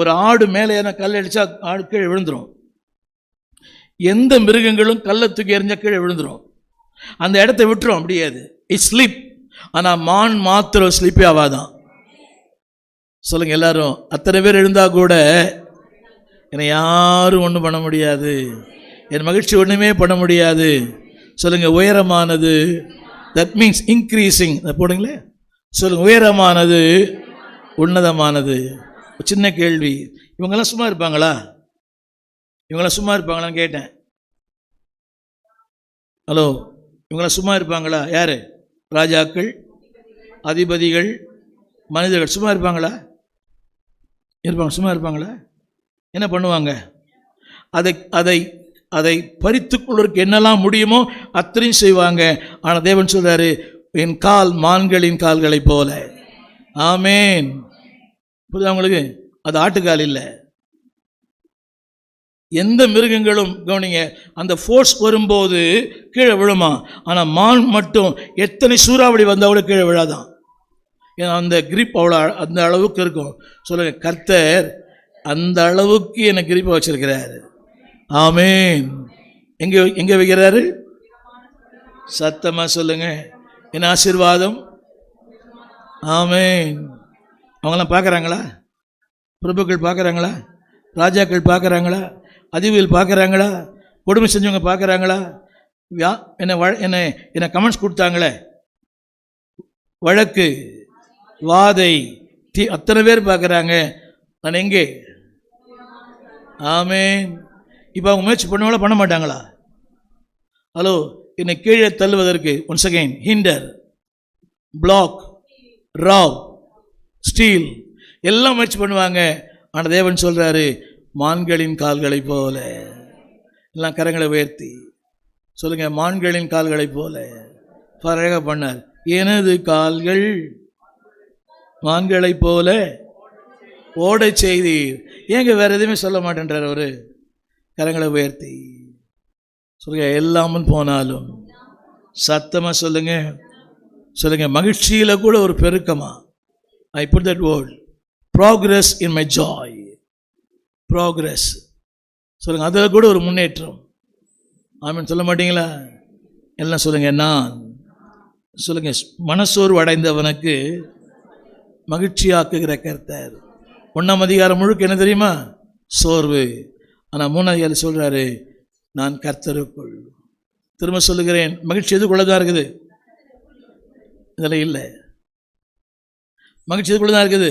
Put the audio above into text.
ஒரு ஆடு மேலே ஏன்னா கல் அடித்தா ஆடு கீழே விழுந்துடும் எந்த மிருகங்களும் கல்லை தூக்கி எறிஞ்சால் கீழே விழுந்துடும் அந்த இடத்த விட்டுரும் முடியாது இட் ஸ்லிப் ஆனால் மான் மாத்திரம் ஸ்லிப்பே ஆகாதான் சொல்லுங்கள் எல்லாரும் அத்தனை பேர் எழுந்தால் கூட என்னை யாரும் ஒன்றும் பண்ண முடியாது. என் மகிழ்ச்சி ஒன்றுமே பண்ண முடியாது. சொல்லுங்கள் உயரமானது தட் மீன்ஸ் இன்க்ரீஸிங் போடுங்களே சொல்லுங்கள் உயரமானது உன்னதமானது. சின்ன கேள்வி. இவங்கெல்லாம் சும்மா இருப்பாங்களா? இவங்களாம் சும்மா இருப்பாங்களான்னு கேட்டேன். ஹலோ இவங்களாம் சும்மா இருப்பாங்களா? யார்? ராஜாக்கள் அதிபதிகள் மனிதர்கள் சும்மா இருப்பாங்களா? இருப்பாங்க சும்மா இருப்பாங்களா? என்ன பண்ணுவாங்க? அதை அதை அதை பறித்துக் கொள்வதற்கு என்னெல்லாம் முடியுமோ அத்தனையும் செய்வாங்க. ஆனால் தேவன் சொல்றாரு என் கால் மான்களின் கால்களைப் போல. ஆமேன். புரியுது அவங்களுக்கு அது ஆட்டுக்கால் இல்லை. எந்த மிருகங்களும் கவனிங்க அந்த ஃபோர்ஸ் வரும்போது கீழே விழுமா? ஆனால் மான் மட்டும் எத்தனை சூறாவளி வந்தால் கூட கீழே விழாதான். ஏன்னா அந்த கிரிப் அவ்வளோ அந்த அளவுக்கு இருக்கும். சொல்லுங்க கர்த்தர் அந்த அளவுக்கு என்னை கிரிப்பை வச்சிருக்கிறாரு. ஆமேன். எங்கே எங்கே வைக்கிறாரு? சத்தமாக சொல்லுங்க. என்ன ஆசீர்வாதம்? ஆமேன். அவங்களாம் பார்க்குறாங்களா? பிரபுக்கள் பார்க்குறாங்களா? ராஜாக்கள் பார்க்குறாங்களா? அதிபதிகள் பார்க்குறாங்களா? கொடுமை செஞ்சவங்க பார்க்குறாங்களா? யா என்னை வழ என்னை என்னை கமெண்ட்ஸ் கொடுத்தாங்களே. வழக்கு வாதை தீ அத்தனை பேர் பார்க்குறாங்க. நான் எங்கே? ஆமேன். இப்போ அவங்க முயற்சி பண்ணுவாங்களா பண்ண மாட்டாங்களா? ஹலோ என்னை கீழே தள்ளுவதற்கு once again hinder block raw steal எல்லாம் முயற்சி பண்ணுவாங்க. ஆனால் தேவன் சொல்கிறாரு மான்களின் கால்களைப் போல. எல்லாம் கரங்களை உயர்த்தி. சொல்லுங்கள் மான்களின் கால்களைப் போல. பரக பண்ணார். எனது கால்கள் மான்களைப் போல ஓடச் செய்தீர். ஏங்க வேற எதுவுமே சொல்ல மாட்டேன்றார் அவரு. கரங்களை உயர்த்தி. சொல்லுங்க எல்லாமும் போனாலும். சத்தமாக சொல்லுங்க. சொல்லுங்க மகிழ்ச்சியில் கூட ஒரு பெருக்கமாக I put that word progress in my joy progress சொல்லுங்கள் அதில் கூட ஒரு முன்னேற்றம். ஆமென் சொல்ல மாட்டீங்களா? எல்லாம் சொல்லுங்கள் நான். சொல்லுங்கள் மனசோர்வு அடைந்தவனுக்கு மகிழ்ச்சியாக்குகிற கர்த்தர். ஒன்றாம் அதிகாரம் முழுக்க என்ன தெரியுமா? சோர்வு. ஆனால் மூணாம் அதிகாரம் நான் கர்த்தருக்குள். திரும்ப சொல்லுகிறேன் மகிழ்ச்சி எதுக்குள்ள தான் இருக்குது? இதில் இல்லை. மகிழ்ச்சி எதுக்குள்ள தான் இருக்குது?